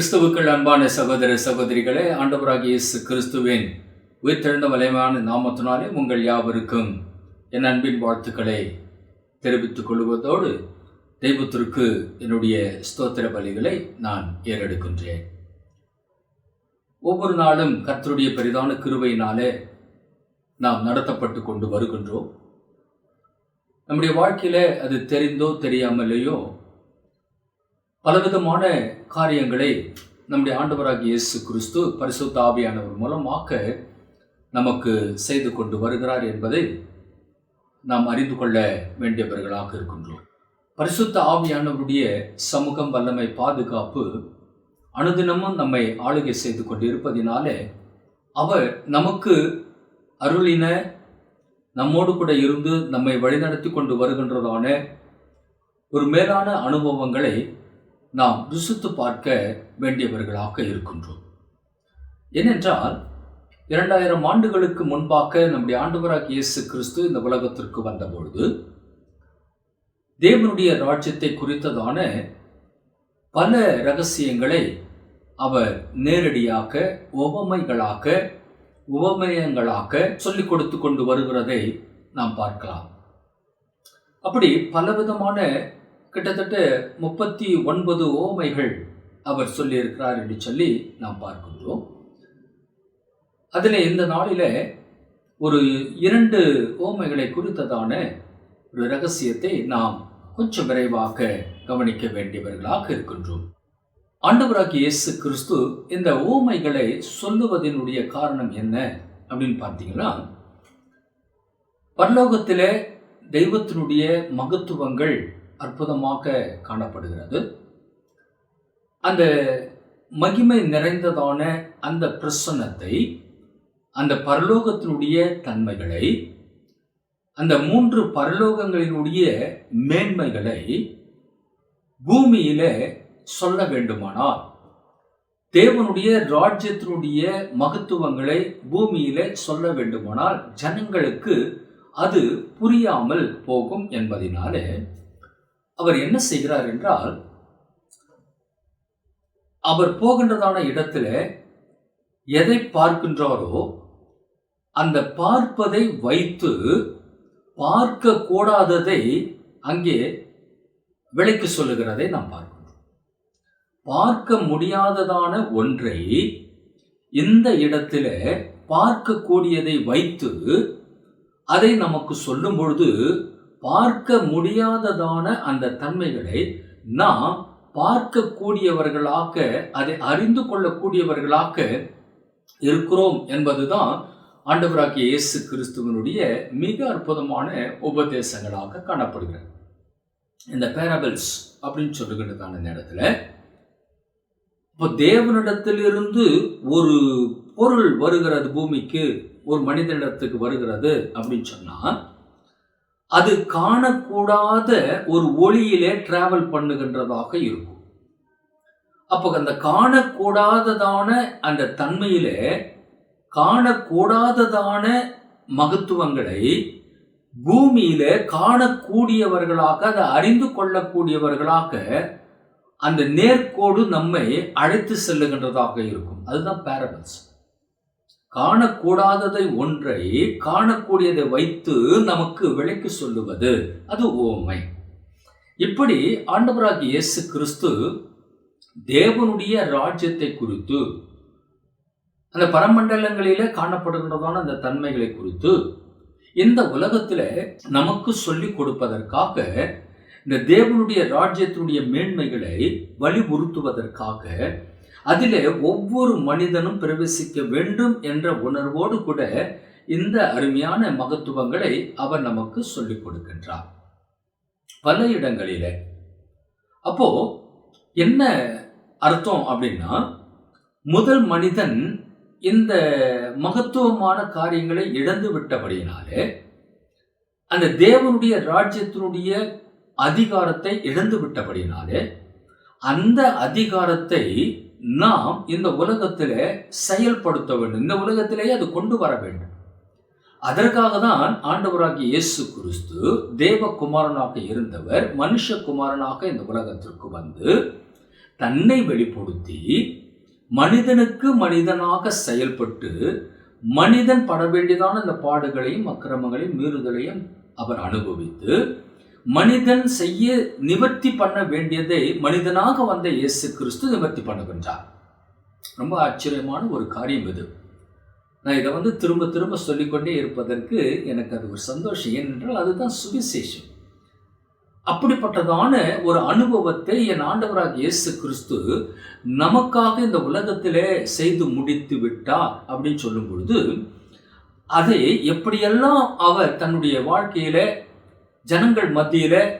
கிறிஸ்துவுக்கள் அன்பான சகோதர சகோதரிகளே ஆண்டவராகிய இயேசு கிறிஸ்துவின் உயிர்த்தெழுந்த வலைமான நாமத்தினாலே உங்கள் யாவருக்கும் என் அன்பின் வாழ்த்துக்களை தெரிவித்துக் கொள்வதோடு தெய்வத்திற்கு என்னுடைய ஸ்தோத்திர பலிகளை நான் ஏறெடுக்கின்றேன். ஒவ்வொரு நாளும் கர்த்தருடைய பெரிதான கிருவையினாலே நாம் நடத்தப்பட்டு கொண்டு வருகின்றோம். நம்முடைய வாழ்க்கையில் அது தெரிந்தோ தெரியாமலேயோ பலவிதமான காரியங்களை நம்முடைய ஆண்டவராக இயேசு கிறிஸ்து பரிசுத்த ஆவியானவர் மூலமாக நமக்கு செய்து கொண்டு வருகிறார் என்பதை நாம் அறிந்து கொள்ள வேண்டியவர்களாக இருக்கின்றோம். பரிசுத்த ஆவியானவருடைய சமூகம் வல்லமை பாதுகாப்பு அனுதினமும் நம்மை ஆளுகை செய்து கொண்டு இருப்பதினாலே அவர் நமக்கு அருளின நம்மோடு கூட இருந்து நம்மை வழிநடத்தி கொண்டு வருகின்றதான ஒரு மேலான அனுபவங்களை நாம் ருசித்து பார்க்க வேண்டியவர்களாக இருக்கின்றோம். ஏனென்றால் இரண்டாயிரம் ஆண்டுகளுக்கு முன்பாக நம்முடைய ஆண்டவராக இயேசு கிறிஸ்து இந்த உலகத்திற்கு வந்தபொழுது தேவனுடைய ராஜ்யத்தை குறித்ததான பல ரகசியங்களை அவர் நேரடியாக உவமைகளாக உவமயங்களாக சொல்லிக் கொடுத்து கொண்டு வருகிறதை நாம் பார்க்கலாம். அப்படி பலவிதமான கிட்டத்தட்ட முப்பத்தி ஒன்பது ஓமைகள் அவர் சொல்லியிருக்கிறார் என்று சொல்லி நாம் பார்க்கின்றோம். அதில் இந்த நாளில் ஒரு இரண்டு ஓமைகளை குறித்ததான ஒரு ரகசியத்தை நாம் கொஞ்சம் விரைவாக கவனிக்க வேண்டியவர்களாக இருக்கின்றோம். ஆண்டவராகிய இயேசு கிறிஸ்து இந்த ஓமைகளை சொல்லுவதனுடைய காரணம் என்ன அப்படின்னு பார்த்தீங்கன்னா பரலோகத்தில் தெய்வத்தினுடைய மகத்துவங்கள் அற்புதமாக காணப்படுகிறது. அந்த மகிமை நிறைந்ததான அந்த பிரசன்னத்தை அந்த பரலோகத்தினுடைய தன்மைகளை அந்த மூன்று பரலோகங்களினுடைய மேன்மைகளை பூமியில சொல்ல வேண்டுமானால் தேவனுடைய ராஜ்யத்தினுடைய மகத்துவங்களை பூமியில சொல்ல வேண்டுமானால் ஜனங்களுக்கு அது புரியாமல் போகும் என்பதினாலே அவர் என்ன செய்கிறார் என்றால் அவர் போகின்றதான இடத்துல எதை பார்க்கின்றாரோ அந்த பார்ப்பதை வைத்து பார்க்க கூடாததை அங்கே விலைக்கு சொல்லுகிறதை நாம் பார்க்கின்றோம். பார்க்க முடியாததான ஒன்றை இந்த இடத்துல பார்க்கக்கூடியதை வைத்து அதை நமக்கு சொல்லும் பொழுது பார்க்க முடியாததான அந்த தன்மைகளை நாம் பார்க்கக்கூடியவர்களாக அதை அறிந்து கொள்ளக்கூடியவர்களாக இருக்கிறோம் என்பதுதான் ஆண்டவராகிய இயேசு கிறிஸ்துவனுடைய மிக அற்புதமான உபதேசங்களாக காணப்படுகிறது. இந்த பேரபிள்ஸ் அப்படின்னு சொல்லுகின்றதான நேரத்தில் இப்போ தேவனிடத்திலிருந்து ஒரு பொருள் வருகிறது பூமிக்கு ஒரு மனிதனிடத்துக்கு வருகிறது அப்படின்னு சொன்னால் அது காணக்கூடாத ஒரு ஒளியிலே டிராவல் பண்ணுகின்றதாக இருக்கும். அப்போ அந்த காணக்கூடாததான அந்த தன்மையிலே காணக்கூடாததான மகத்துவங்களை பூமியில காணக்கூடியவர்களாக அதை அறிந்து கொள்ளக்கூடியவர்களாக அந்த நேர்கோடு நம்மை அழைத்து செல்லுகின்றதாக இருக்கும். அதுதான் பேரபிள்ஸ் காணக்கூடாததை ஒன்றை காணக்கூடியதை வைத்து நமக்கு விலைக்கு சொல்லுவது அது ஓமை. இப்படி ஆண்டவராகி இயேசு கிறிஸ்து தேவனுடைய ராஜ்யத்தை குறித்து அந்த பரமண்டலங்களில காணப்படுகின்றதான அந்த தன்மைகளை குறித்து இந்த உலகத்தில் நமக்கு சொல்லி கொடுப்பதற்காக இந்த தேவனுடைய ராஜ்யத்தினுடைய மேன்மைகளை வலியுறுத்துவதற்காக அதிலே ஒவ்வொரு மனிதனும் பிரவேசிக்க வேண்டும் என்ற உணர்வோடு கூட இந்த அருமையான மகத்துவங்களை அவர் நமக்கு சொல்லிக் கொடுக்கின்றார். பல இடங்களிலே. அப்போ என்ன அர்த்தம் அப்படின்னா முதல் மனிதன் இந்த மகத்துவமான காரியங்களை இழந்து விட்டபடியினாலே அந்த தேவனுடைய ராஜ்யத்தினுடைய அதிகாரத்தை இழந்து விட்டபடியினாலே அந்த அதிகாரத்தை நாம் இந்த உலகத்தில் செயல்படுத்த வேண்டும். இந்த உலகத்திலேயே அது கொண்டு வர வேண்டும். அதற்காக தான் ஆண்டவராகிய இயேசு கிறிஸ்து தேவகுமாரனாக இருந்தவர் மனுஷகுமாரனாக இந்த உலகத்திற்கு வந்து தன்னை வெளிப்படுத்தி மனிதனுக்கு மனிதனாக செயல்பட்டு மனிதன் பட வேண்டியதான இந்த பாடுகளையும் அக்கிரமங்களையும் மீறுதலையும் அவர் அனுபவித்து மனிதன் செய்ய நிவர்த்தி பண்ண வேண்டியதை மனிதனாக வந்த இயேசு கிறிஸ்து நிவர்த்தி பண்ணுகின்றார். ரொம்ப ஆச்சரியமான ஒரு காரியம் இது. நான் இதை வந்து திரும்ப திரும்ப சொல்லிக்கொண்டே இருப்பதற்கு எனக்கு அது ஒரு சந்தோஷம். ஏனென்றால் அதுதான் சுவிசேஷம். அப்படிப்பட்டதான ஒரு அனுபவத்தை என் ஆண்டவராக இயேசு கிறிஸ்து நமக்காக இந்த உலகத்திலே செய்து முடித்து விட்டார் அப்படின்னு சொல்லும் பொழுது அதை எப்படியெல்லாம் அவர் தன்னுடைய வாழ்க்கையில ஜனங்கள் மத்தியில்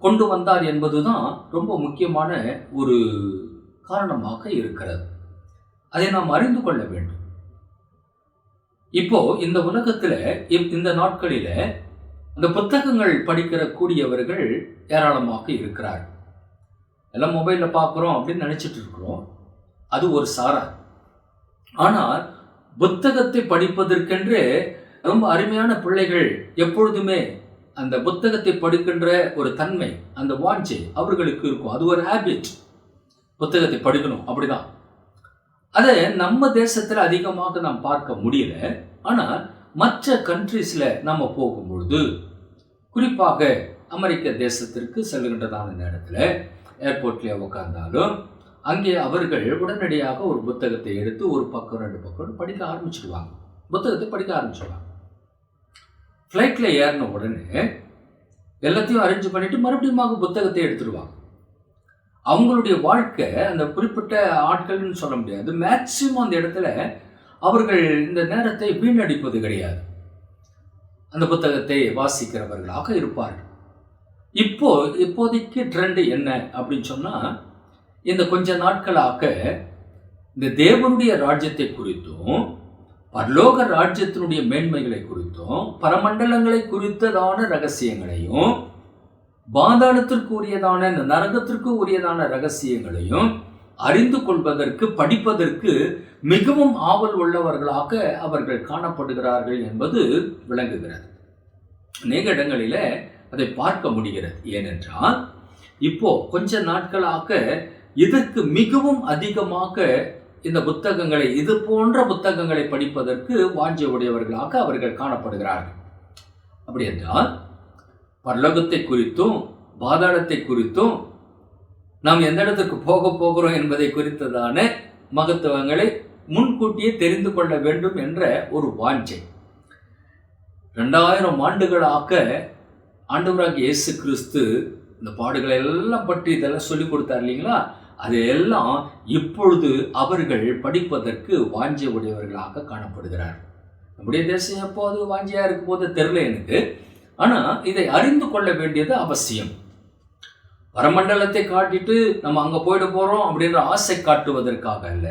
கொண்டு வந்தார் என்பதுதான் ரொம்ப முக்கியமான ஒரு காரணமாக இருக்கிறது. அதை நாம் அறிந்து கொள்ள வேண்டும். இப்போ இந்த உலகத்தில் இப்- இந்த நாட்களில் அந்த புத்தகங்கள் படிக்கிற கூடியவர்கள் ஏராளமாக இருக்கிறார் எல்லாம் மொபைலில் பார்க்குறோம் அப்படின்னு நினச்சிட்டு இருக்கிறோம். அது ஒரு சாரா. ஆனால் புத்தகத்தை படிப்பதற்கென்று ரொம்ப அருமையான பிள்ளைகள் எப்பொழுதுமே அந்த புத்தகத்தை படிக்கின்ற ஒரு தன்மை அந்த வாஞ்சை அவர்களுக்கு இருக்கும். அது ஒரு ஹேபிட் புத்தகத்தை படிக்கணும். அப்படிதான். அதை நம்ம தேசத்தில் அதிகமாக நாம் பார்க்க முடியல. ஆனால் மற்ற கண்ட்ரீஸில் நம்ம போகும்பொழுது குறிப்பாக அமெரிக்க தேசத்திற்கு செல்கின்றதான நேரத்தில் ஏர்போர்ட்லேயே உட்கார்ந்தாலும் அங்கே அவர்கள் உடனடியாக ஒரு புத்தகத்தை எடுத்து ஒரு பக்கம் ரெண்டு பக்கம் படிக்க ஆரம்பிச்சிடுவாங்க. புத்தகத்தை படிக்க ஆரம்பிச்சிடுவாங்க. ஃப்ளைட்டில் ஏறின உடனே எல்லாத்தையும் அரேஞ்ச் பண்ணிவிட்டு மறுபடியும் புத்தகத்தை எடுத்துடுவாங்க. அவங்களுடைய வாழ்க்கை அந்த குறிப்பிட்ட ஆட்கள்னு சொல்ல முடியாது. மேக்சிமம் அந்த இடத்துல அவர்கள் இந்த நேரத்தை வீணடிப்பது கிடையாது. அந்த புத்தகத்தை வாசிக்கிறவர்களாக இருப்பார்கள். இப்போ இப்போதைக்கு ட்ரெண்டு என்ன அப்படின்னு சொன்னால் இந்த கொஞ்ச நாட்களாக இந்த தேவனுடைய ராஜ்யத்தை குறித்தும் பரலோக ராஜ்யத்தினுடைய மேன்மைகளை குறித்தும் பரமண்டலங்களை குறித்ததான ரகசியங்களையும் பாதாளத்திற்கு உரியதான இந்த நரகத்திற்கு உரியதான ரகசியங்களையும் அறிந்து கொள்வதற்கு படிப்பதற்கு மிகவும் ஆவல் உள்ளவர்களாக அவர்கள் காணப்படுகிறார்கள் என்பது விளங்குகிறது. அநேக இடங்களில் அதை பார்க்க முடிகிறது. ஏனென்றால் இப்போ கொஞ்ச நாட்களாக இதற்கு மிகவும் அதிகமாக இந்த புத்தகங்களை இது போன்ற புத்தகங்களை படிப்பதற்கு வாஞ்சி உடையவர்களாக அவர்கள் காணப்படுகிறார்கள். அப்படி என்றால் பரலோகத்தை குறித்தும் பாதாளத்தை குறித்தும் நாம் எந்த இடத்துக்கு போக போகிறோம் என்பதை குறித்ததான மகத்துவங்களை முன்கூட்டியே தெரிந்து கொள்ள வேண்டும் என்ற ஒரு வாஞ்சை. ரெண்டாயிரம் ஆண்டுகளாக ஆண்டவராக இயேசு கிறிஸ்து இந்த பாடுகளை எல்லாம் பற்றி இதெல்லாம் சொல்லிக் கொடுத்தார் இல்லைங்களா? அதையெல்லாம் இப்பொழுது அவர்கள் படிப்பதற்கு வாஞ்சை உடையவர்களாக காணப்படுகிறார். நம்முடைய தேசம் எப்போது வாஞ்சியா இருக்கும் போது தெரில எனக்கு. ஆனால் இதை அறிந்து கொள்ள வேண்டியது அவசியம். வரமண்டலத்தை காட்டிட்டு நம்ம அங்கே போயிட போகிறோம் அப்படின்ற ஆசை காட்டுவதற்காக அல்ல.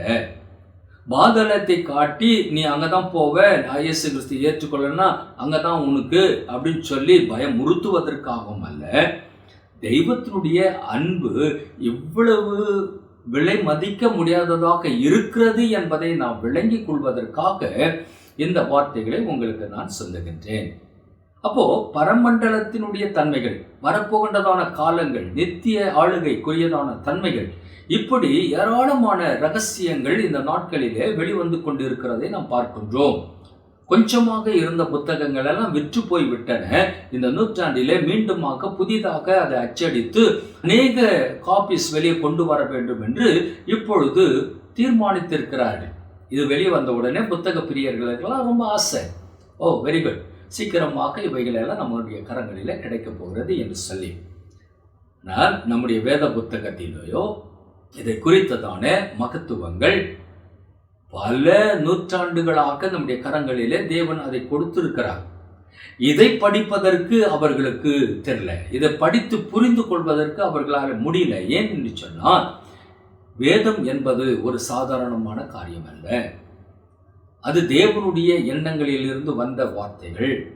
பாதளத்தை காட்டி நீ அங்கே தான் போவ ஐஎஸ் கிறிஸ்து ஏற்றுக்கொள்ளனா அங்கதான் உனக்கு அப்படின்னு சொல்லி பயமுறுத்துவதற்காகவும் அல்ல. தெய்வத்தினுடைய அன்பு இவ்வளவு விலை மதிக்க முடியாததாக இருக்கிறது என்பதை நாம் விளங்கிக் கொள்வதற்காக இந்த வார்த்தைகளை உங்களுக்கு நான் சொல்லுகின்றேன். அப்போ பரமண்டலத்தினுடைய தன்மைகள் வரப்போகின்றதான காலங்கள் நித்திய ஆளுகைக்குரியதான தன்மைகள் இப்படி ஏராளமான ரகசியங்கள் இந்த நாட்களிலே வெளிவந்து கொண்டிருக்கிறதை நாம் பார்க்கின்றோம். கொஞ்சமாக இருந்த புத்தகங்கள் எல்லாம் விற்று போய் விட்டன. இந்த நூற்றாண்டிலே மீண்டுமாக புதிதாக அதை அச்சடித்து அநேக காப்பீஸ் வெளியே கொண்டு வர வேண்டும் என்று இப்பொழுது தீர்மானித்திருக்கிறார்கள். இது வெளியே வந்த உடனே புத்தக பிரியர்களுக்கெல்லாம் ரொம்ப ஆசை. ஓ வெரி குட் சீக்கிரமாக இவைகளெல்லாம் நம்மளுடைய கரங்களில் கிடைக்க போகிறது என்று சொல்லி. ஆனால் நம்முடைய வேத புத்தகத்திலேயோ இதை குறித்ததான மகத்துவங்கள் பல நூற்றாண்டுகளாக நம்முடைய கரங்களிலே தேவன் அதை கொடுத்திருக்கிறார். இதை படிப்பதற்கு அவர்களுக்கு தெரியல. இதை படித்து புரிந்து கொள்வதற்கு அவர்களால் முடியல. ஏன் என்று சொன்னால் வேதம் என்பது ஒரு சாதாரணமான காரியம் அல்ல. அது தேவனுடைய எண்ணங்களிலிருந்து வந்த வார்த்தைகள்.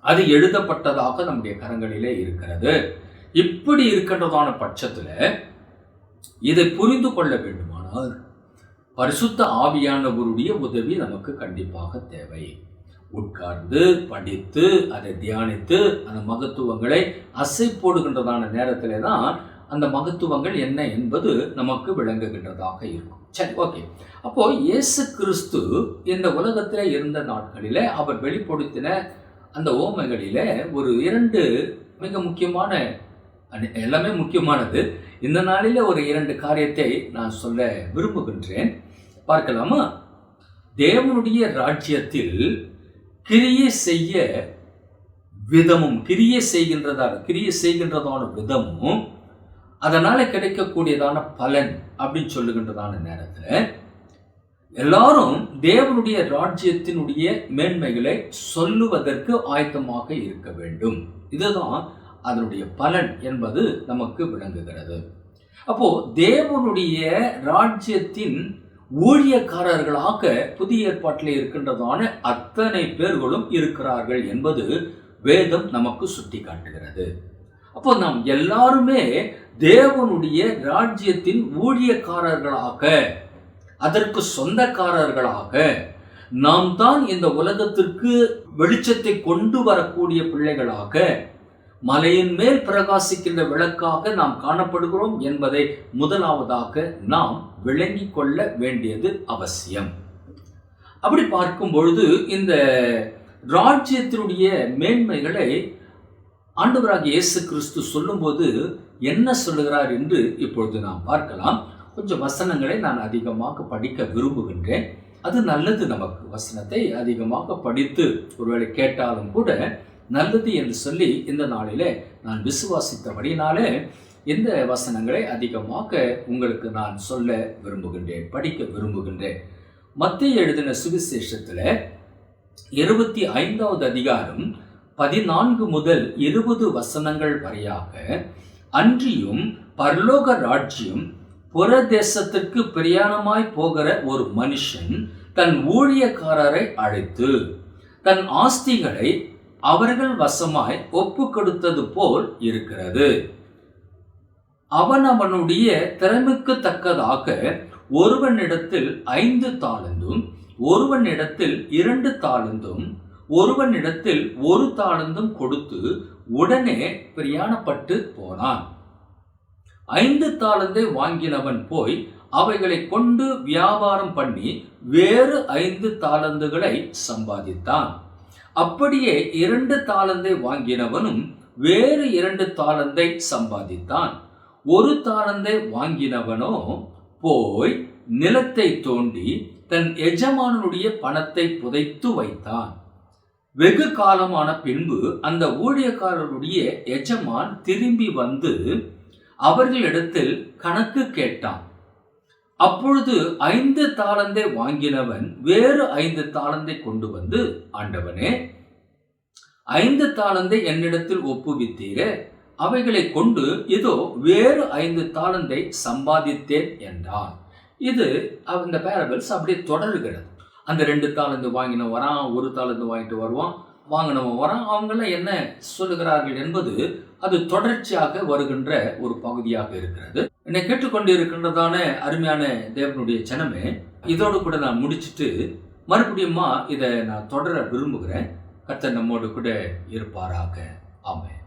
அது எழுதப்பட்டதாக நம்முடைய கரங்களிலே இருக்கிறது. இப்படி இருக்கின்றதான பட்சத்தில் இதை புரிந்து கொள்ள வேண்டுமானால் பரிசுத்த ஆவியானவருடைய உதவி நமக்கு கண்டிப்பாக தேவை. உட்கார்ந்து படித்து அதை தியானித்து அந்த மகத்துவங்களை அசை போடுகின்றதான நேரத்திலே தான் அந்த மகத்துவங்கள் என்ன என்பது நமக்கு விளங்குகின்றதாக இருக்கும். சரி ஓகே. அப்போ இயேசு கிறிஸ்து இந்த உலகத்தில் இருந்த நாட்களில் அவர் வெளிப்படுத்தின அந்த ஓமைகளில் ஒரு இரண்டு மிக முக்கியமான எல்லாமே முக்கியமானது. இந்த நாளில் ஒரு இரண்டு காரியத்தை நான் சொல்ல விரும்புகின்றேன். பார்க்கலாமா? தேவனுடைய ராஜ்யத்தில் கிரியை செய்ய விதமும் கிரியை செய்கின்றதான கிரியை செய்கின்றதான விதமும் அதனால் கிடைக்கக்கூடியதான பலன் அப்படின்னு சொல்லுகின்றதான நேரத்தில் எல்லாரும் தேவனுடைய ராஜ்யத்தினுடைய மேன்மைகளை சொல்லுவதற்கு ஆயத்தமாக இருக்க வேண்டும். இதுதான் அதனுடைய பலன் என்பது நமக்கு விளங்குகிறது. அப்போ தேவனுடைய ராஜ்யத்தின் ஊழியக்காரர்களாக புதிய ஏற்பாட்டில் இருக்கின்றதான அத்தனை பேர்களும் இருக்கிறார்கள் என்பது வேதம் நமக்கு சுட்டி காட்டுகிறது அப்போ நாம் எல்லாருமே தேவனுடைய ராஜ்யத்தின் ஊழியக்காரர்களாக அதற்கு சொந்தக்காரர்களாக நாம் தான் இந்த உலகத்திற்கு வெளிச்சத்தை கொண்டு வரக்கூடிய பிள்ளைகளாக மலையின் மேல் பிரகாசிக்கின்ற விளக்காக நாம் காணப்படுகிறோம் என்பதை முதலாவதாக நாம் விளங்கிக் கொள்ள வேண்டியது அவசியம். அப்படி பார்க்கும் பொழுது இந்த ராஜ்யத்தினுடைய மேன்மைகளை ஆண்டவராக இயேசு கிறிஸ்து சொல்லும்போது என்ன சொல்லுகிறார் என்று இப்பொழுது நாம் பார்க்கலாம். கொஞ்சம் வசனங்களை நான் அதிகமாக படிக்க விரும்புகின்றேன். அது நல்லது நமக்கு. வசனத்தை அதிகமாக படித்து ஒருவேளை கேட்டாலும் கூட நல்லது என்று சொல்லி இந்த நாளிலே நான் விசுவாசித்தபடினாலே இந்த வசனங்களை அதிகமாக உங்களுக்கு நான் சொல்ல விரும்புகின்றேன் படிக்க விரும்புகின்றேன். மத்திய எழுதின சுவிசேஷத்தில் இருபத்தி ஐந்தாவது அதிகாரம் பதினான்கு முதல் இருபது வசனங்கள் வரையாக அன்றியும் பரலோக ராஜ்யம் புறதேசத்திற்கு பிரயாணமாய் போகிற ஒரு மனுஷன் தன் ஊழியக்காரரை அழைத்து தன் ஆஸ்திகளை அவர்கள் வசமாய் ஒப்பு கொடுத்தது போல் இருக்கிறது. அவன் அவனுடைய திறமைக்கு தக்கதாக ஒருவனிடத்தில் ஐந்து தாளந்தும் ஒருவனிடத்தில் இரண்டு தாளந்தும் ஒருவனிடத்தில் ஒரு தாளந்தும் கொடுத்து உடனே பிரயாணப்பட்டு போனான். ஐந்து தாளந்தை வாங்கினவன் போய் அவைகளை கொண்டு வியாபாரம் பண்ணி வேறு ஐந்து தாளந்துகளை சம்பாதித்தான். அப்படியே இரண்டு தாளந்தை வாங்கினவனும் வேறு இரண்டு தாளந்தை சம்பாதித்தான். ஒரு தாளந்தை வாங்கினவனோ போய் நிலத்தை தோண்டி தன் எஜமானனுடைய பணத்தை புதைத்து வைத்தான். வெகு காலமான பின்பு அந்த ஊழியக்காரருடைய எஜமான் திரும்பி வந்து அவர்களிடத்தில் கணக்கு கேட்டான். அப்பொழுது ஐந்து தாளந்தை வாங்கினவன் வேறு ஐந்து தாளந்தை கொண்டு வந்து ஆண்டவனே ஐந்து தாளந்தை என்னிடத்தில் ஒப்புவித்தீரே அவைகளை கொண்டு இதோ வேறு ஐந்து தாளந்தை சம்பாதித்தேன் என்றான். இது அந்த பேரபிள்ஸ் அப்படியே தொடர்கிறது. அந்த ரெண்டு தாளந்து வாங்கின வரான் ஒரு தாளந்து வாங்கிட்டு வருவான் வாங்கினவன் வரான் அவங்களாம் என்ன சொல்லுகிறார்கள் என்பது அது தொடர்ச்சியாக வருகின்ற ஒரு பகுதியாக இருக்கிறது. என்னை கேட்டுக்கொண்டிருக்கின்றதான அருமையான தேவனுடைய ஜனமே இதோடு கூட நான் முடிச்சுட்டு மறுபடியுமா இதை நான் தொடர விரும்புகிறேன். கர்த்தர் நம்மோடு கூட இருப்பாராக. ஆமாம்